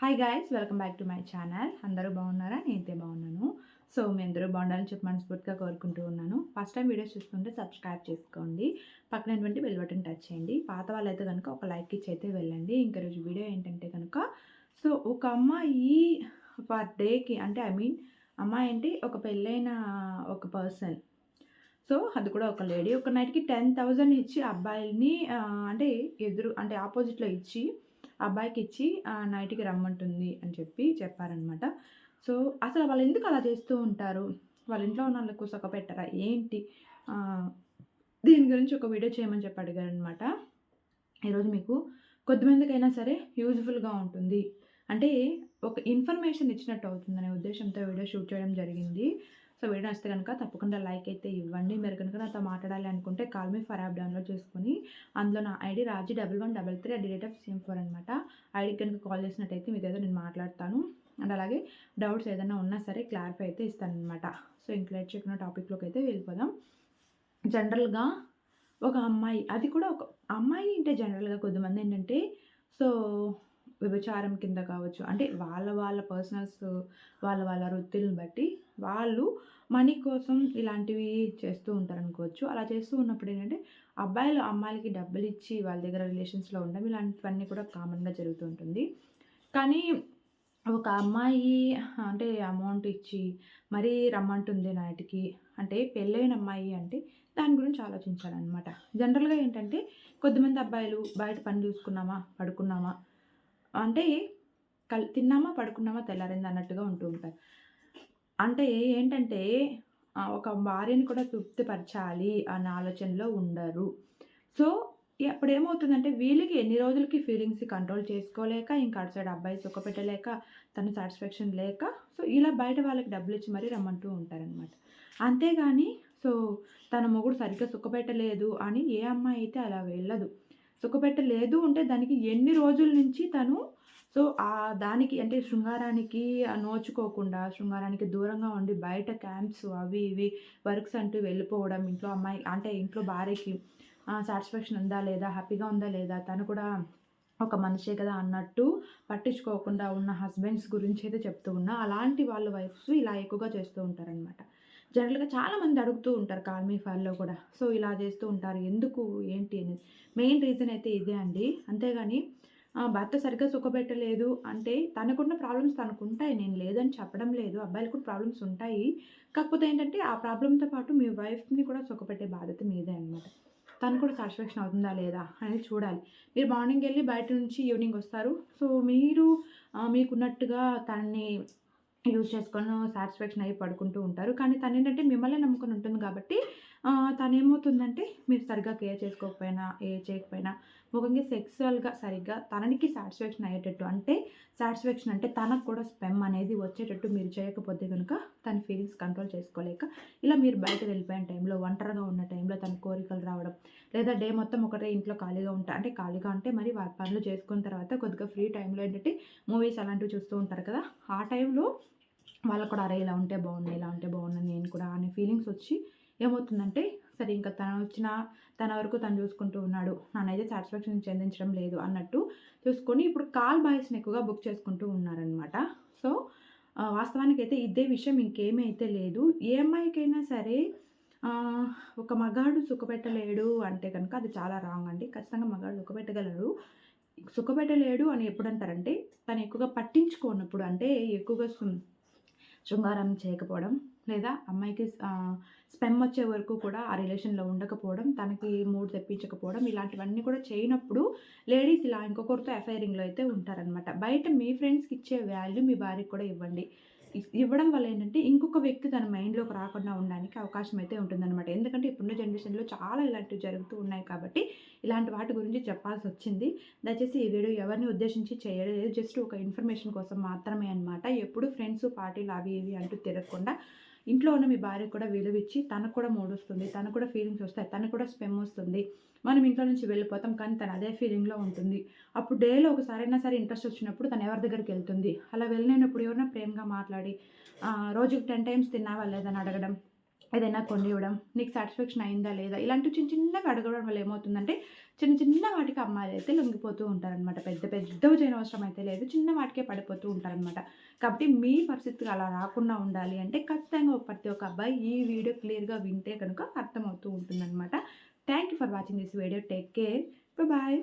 Hi guys welcome back to my channel అందరూ బాగున్నారా? నేనైతే బాగున్నాను. సో మీ అందరూ బాగుండాలని చెప్పి మనస్ఫూర్తిగా కోరుకుంటూ ఉన్నాను. ఫస్ట్ టైం వీడియోస్ చూస్తుంటే సబ్స్క్రైబ్ చేసుకోండి. పక్కనటువంటి బెల్ బటన్ టచ్ చేయండి. పాత వాళ్ళైతే కనుక ఒక లైక్ ఇచ్చి అయితే వెళ్ళండి. ఇంకా రోజు వీడియో ఏంటంటే కనుక సో ఒక అమ్మాయి పర్ డేకి అంటే ఐ మీన్ అమ్మాయి అంటే ఒక పెళ్ళైన ఒక పర్సన్ సో అది కూడా ఒక లేడీ ఒక నైట్కి టెన్ థౌజండ్ ఇచ్చి అబ్బాయిల్ని అంటే ఎదురు అంటే ఆపోజిట్లో ఇచ్చి అబ్బాయికి ఇచ్చి ఆ, నైట్కి రమ్మంటుంది అని చెప్పి చెప్పారనమాట. సో అసలు వాళ్ళు ఎందుకు అలా చేస్తూ ఉంటారు? వాళ్ళ ఇంట్లో ఉన్న వాళ్ళకు సొక్క పెట్టరా ఏంటి దీని గురించి ఒక వీడియో చేయమని చెప్పి అడిగారనమాట. ఈరోజు మీకు కొద్దిమందికైనా సరే యూజ్ఫుల్గా ఉంటుంది. అంటే ఒక ఇన్ఫర్మేషన్ ఇచ్చినట్టు అవుతుందనే ఉద్దేశంతో వీడియో షూట్ చేయడం జరిగింది. సో వీడియో నచ్చితే కనుక తప్పకుండా లైక్ అయితే ఇవ్వండి. మీరు కనుక నాతో మాట్లాడాలి అనుకుంటే call me for app download చేసుకొని అందులో నా ID Raji double one double three at date of CM four అనమాట ఐడికి కనుక కాల్ చేసినట్టయితే మీతో నేను మాట్లాడతాను. అండ్ అలాగే డౌట్స్ ఏదైనా ఉన్నా సరే క్లారిఫై అయితే ఇస్తానమాట సో ఇంక చెప్పిన చేయకుండా టాపిక్లోకి అయితే వెళ్ళిపోదాం. జనరల్గా ఒక అమ్మాయి అది కూడా ఒక అమ్మాయి అంటే జనరల్గా కొద్దిమంది ఏంటంటే సో వ్యభిచారం కింద కావచ్చు. అంటే వాళ్ళ వాళ్ళ పర్సనల్స్ వాళ్ళ వాళ్ళ వృత్తులను బట్టి వాళ్ళు మనీ కోసం ఇలాంటివి చేస్తూ ఉంటారు అనుకోవచ్చు అలా చేస్తూ ఉన్నప్పుడు ఏంటంటే అబ్బాయిలు అమ్మాయిలకి డబ్బులు ఇచ్చి వాళ్ళ దగ్గర రిలేషన్స్లో ఉండడం ఇలాంటివన్నీ కూడా కామన్గా జరుగుతూ ఉంటుంది. కానీ ఒక అమ్మాయి అంటే అమౌంట్ ఇచ్చి మరీ రమ్మంటుంది నాటికి అంటే పెళ్ళైన అమ్మాయి అంటే దాని గురించి ఆలోచించాలన్నమాట. జనరల్గా ఏంటంటే కొద్దిమంది అబ్బాయిలు బయట పని చూసుకున్నామా? పడుకున్నామా? అంటే కల్ తిన్నామా పడుకున్నామా తెల్లారింది అన్నట్టుగా ఉంటూ ఉంటారు. అంటే ఏంటంటే ఒక భార్యని కూడా తృప్తిపరచాలి అన్న ఆలోచనలో ఉండరు. సో ఇ- అప్పుడు ఏమవుతుందంటే వీళ్ళకి ఎన్ని రోజులకి ఫీలింగ్స్ కంట్రోల్ చేసుకోలేక ఇంకా అటు సైడ్ అబ్బాయి సుఖపెట్టలేక తన సాటిస్ఫాక్షన్ లేక సో ఇలా బయట వాళ్ళకి డబ్బులు ఇచ్చి మరీ రమ్మంటూ ఉంటారనమాట అంతేగాని సో తన మొగుడు సరిగ్గా సుఖపెట్టలేదు అని ఏ అమ్మాయి అయితే అలా వెళ్ళదు. సుఖపెట్టలేదు అంటే దానికి ఎన్ని రోజుల నుంచి తను సో ఆ దానికి అంటే శృంగారానికి నోచుకోకుండా శృంగారానికి దూరంగా ఉండి బయట క్యాంప్స్ అవి ఇవి వర్క్స్ అంటూ వెళ్ళిపోవడం ఇంట్లో అమ్మాయి అంటే ఇంట్లో భార్యకి సాటిస్ఫాక్షన్ ఉందా లేదా హ్యాపీగా ఉందా లేదా తను కూడా ఒక మనిషే కదా అన్నట్టు పట్టించుకోకుండా ఉన్న హస్బెండ్స్ గురించి అయితే చెప్తూ ఉన్నా. అలాంటి వాళ్ళ వైఫ్స్ ఇలా ఎక్కువగా చేస్తూ ఉంటారనమాట జనరల్గా చాలామంది అడుగుతూ ఉంటారు కాల్మీ ఫైల్లో కూడా. సో ఇలా చేస్తూ ఉంటారు. ఎందుకు? ఏంటి? అనేది మెయిన్ రీజన్ అయితే ఇదే అండి. అంతేగాని భర్త సరిగ్గా సుఖపెట్టలేదు అంటే తనకున్న ప్రాబ్లమ్స్ తనకు ఉంటాయి నేను లేదని చెప్పడం లేదు. అబ్బాయిలకు కూడా ప్రాబ్లమ్స్ ఉంటాయి. కాకపోతే ఏంటంటే ఆ ప్రాబ్లంతో పాటు మీ వైఫ్ని కూడా సుఖపెట్టే బాధ్యత మీదే అనమాట తను కూడా సాటిస్ఫాక్షన్ అవుతుందా లేదా అనేది చూడాలి. మీరు మార్నింగ్ వెళ్ళి బయట నుంచి ఈవినింగ్ వస్తారు. సో మీరు మీకున్నట్టుగా తనని యూజ్ చేసుకొని సాటిస్ఫాక్షన్ అయ్యి పడుకుంటూ ఉంటారు. కానీ తను ఏంటంటే మిమ్మల్ని నమ్ముకొని ఉంటుంది కాబట్టి తనేమవుతుందంటే తను ఏమవుతుందంటే మీరు సరిగ్గా కేర్ చేసుకోకపోయినా ఏ చేయకపోయినా ముఖ్యంగా సెక్సువల్గా సరిగ్గా తననికి సాటిస్ఫాక్షన్ అయ్యేటట్టు అంటే సాటిస్ఫాక్షన్ అంటే తనకు కూడా స్పెమ్ అనేది వచ్చేటట్టు మీరు చేయకపోతే కనుక తన ఫీలింగ్స్ కంట్రోల్ చేసుకోలేక ఇలా మీరు బయట వెళ్ళిపోయిన టైంలో ఒంటరిగా ఉన్న టైంలో తన కోరికలు రావడం లేదా డే మొత్తం ఒకటే ఇంట్లో ఖాళీగా ఉంటా అంటే ఖాళీగా అంటే మరి పనులు చేసుకున్న తర్వాత కొద్దిగా ఫ్రీ టైంలో ఏంటంటే మూవీస్ అలాంటివి చూస్తూ ఉంటారు కదా ఆ టైంలో వాళ్ళకు కూడా అరే ఇలా ఉంటే బాగుంది ఇలా ఉంటే బాగుంది నేను కూడా అనే ఫీలింగ్స్ వచ్చి ఏమవుతుందంటే సరే ఇంకా తను వచ్చిన తన వరకు తను చూసుకుంటూ ఉన్నాడు. నన్నైతే సాటిస్ఫాక్షన్ చెందించడం లేదు అన్నట్టు చూసుకొని ఇప్పుడు కాల్ బాయ్స్ని ఎక్కువగా బుక్ చేసుకుంటూ ఉన్నారనమాట సో వాస్తవానికి అయితే ఇదే విషయం ఇంకేమీ అయితే లేదు. ఏ అమ్మాయికైనా సరే ఒక మగాడు సుఖపెట్టలేడు అంటే కనుక అది చాలా రాంగ్ అండి. ఖచ్చితంగా మగాడు సుఖపెట్టగలడు. సుఖపెట్టలేడు అని ఎప్పుడంటారంటే తను ఎక్కువగా పట్టించుకోనప్పుడు అంటే ఎక్కువగా శృంగారం చేయకపోవడం లేదా అమ్మాయికి స్పెమ్ వచ్చే వరకు కూడా ఆ రిలేషన్లో ఉండకపోవడం తనకి మూడ్ తెప్పించకపోవడం ఇలాంటివన్నీ కూడా చేయనప్పుడు లేడీస్ ఇలా ఇంకొకరితో ఎఫైరింగ్లో అయితే ఉంటారనమాట బయట మీ ఫ్రెండ్స్కి ఇచ్చే వాల్యూ మీ భార్యకి కూడా ఇవ్వండి. ఇవ్వడం వల్ల ఏంటంటే ఇంకొక వ్యక్తి తన మైండ్లోకి రాకుండా ఉండడానికి అవకాశం అయితే ఉంటుందన్నమాట. ఎందుకంటే ఇప్పుడున్న జనరేషన్లో చాలా ఇలాంటివి జరుగుతూ ఉన్నాయి కాబట్టి ఇలాంటి వాటి గురించి చెప్పాల్సి వచ్చింది దయచేసి ఈ వీడియో ఎవరిని ఉద్దేశించి చేయలేదు జస్ట్ ఒక ఇన్ఫర్మేషన్ కోసం మాత్రమే అనమాట ఎప్పుడు ఫ్రెండ్స్ పార్టీలు అవి ఇవి అంటూ తిరగకుండా ఇంట్లో ఉన్న మీ భార్య కూడా విలువిచ్చి తనకు కూడా మూడ్ వస్తుంది తనకు కూడా ఫీలింగ్స్ వస్తాయి తనకు కూడా స్పెమ్ వస్తుంది. మనం ఇంట్లో నుంచి వెళ్ళిపోతాం కానీ తను అదే ఫీలింగ్లో ఉంటుంది. అప్పుడు డేలో ఒకసారైనా సరే ఇంట్రెస్ట్ వచ్చినప్పుడు తను ఎవరి దగ్గరికి వెళ్తుంది? అలా వెళ్ళినప్పుడు ఎవరైనా ప్రేమగా మాట్లాడి రోజుకి టెన్ టైమ్స్ తిన్నావా లేదని అడగడం. ఏదైనా కొని ఇవ్వడం నీకు సాటిస్ఫాక్షన్ అయిందా లేదా? ఇలాంటి చిన్న చిన్నగా అడగడం వల్ల ఏమవుతుందంటే చిన్న చిన్న వాటికి అమ్మాయిలు అయితే లొంగిపోతూ ఉంటారనమాట పెద్ద పెద్దవి చేయని అవసరం అయితే లేదు. చిన్న వాటికే పడిపోతూ ఉంటారనమాట కాబట్టి మీ పరిస్థితి అలా రాకుండా ఉండాలి అంటే ఖచ్చితంగా ప్రతి ఒక్క అబ్బాయి ఈ వీడియో క్లియర్గా వింటే కనుక అర్థమవుతూ ఉంటుందన్నమాట. Thank you for watching this video take care bye